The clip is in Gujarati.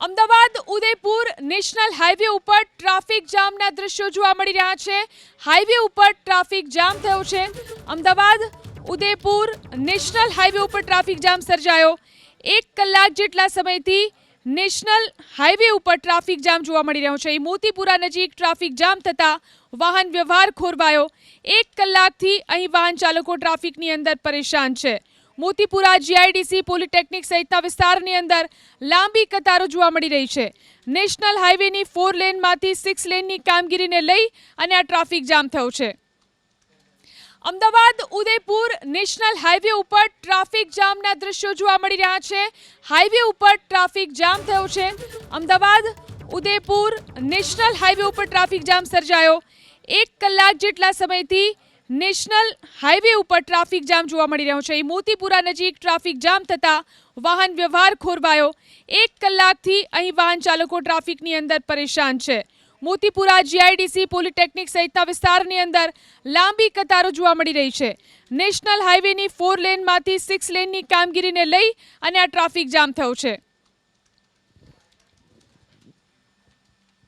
અમદાવાદ ઉદયપુર નેશનલ હાઈવે ઉપર ટ્રાફિક જામના દ્રશ્યો જોવા મળી રહ્યા છે. હાઈવે ઉપર ટ્રાફિક જામ થયો છે. અમદાવાદ ઉદયપુર નેશનલ હાઈવે ઉપર ટ્રાફિક જામ સર્જાયો. એક કલાક જેટલા સમયથી નેશનલ હાઈવે ઉપર ટ્રાફિક જામ જોવા મળી રહ્યો છે. મોતીપુરા નજીક ટ્રાફિક જામ થતાં વાહન વ્યવહાર ખોરવાયો. એક કલાકથી અહીં વાહન ચાલકો ટ્રાફિકની અંદર પરેશાન છે. મોતીપુરા જીઆઈડીસી પોલિટેકનિક સહિતના વિસ્તારની અંદર લાંબી કતારો જોવા મળી રહી છે. નેશનલ હાઈવેની ફોર લેનમાંથી સિક્સ લેનની કામગીરીને લઈ અને આ ટ્રાફિક જામ થયો છે. અમદાવાદ, ઉદયપુર નેશનલ હાઈવે ઉપર ટ્રાફિક જામના દ્રશ્યો જોવા મળી રહ્યા છે. હાઈવે ઉપર ટ્રાફિક જામ થયો છે. અમદાવાદ, ઉદયપુર નેશનલ હાઈવે ઉપર ટ્રાફિક જામ સર્જાયો. એક કલાક જેટલા સમયથી નેશનલ હાઈવે ઉપર ટ્રાફિક જામ જોવા મળી રહ્યો છે. મોતીપુરા નજીક ટ્રાફિક જામ થતા વાહન વ્યવહાર ખોરવાયો. એક કલાકથી અહીં વાહન ચાલકો ટ્રાફિકની અંદર પરેશાન છે. મોતીપુરા જીઆઈડીસી પોલિટેકનિક સહિતના વિસ્તારની અંદર લાંબી કતારો જોવા મળી રહી છે. નેશનલ હાઈવેની ફોર લેનમાંથી સિક્સ લેનની કામગીરીને લઈ અને આ ટ્રાફિક જામ થયો છે.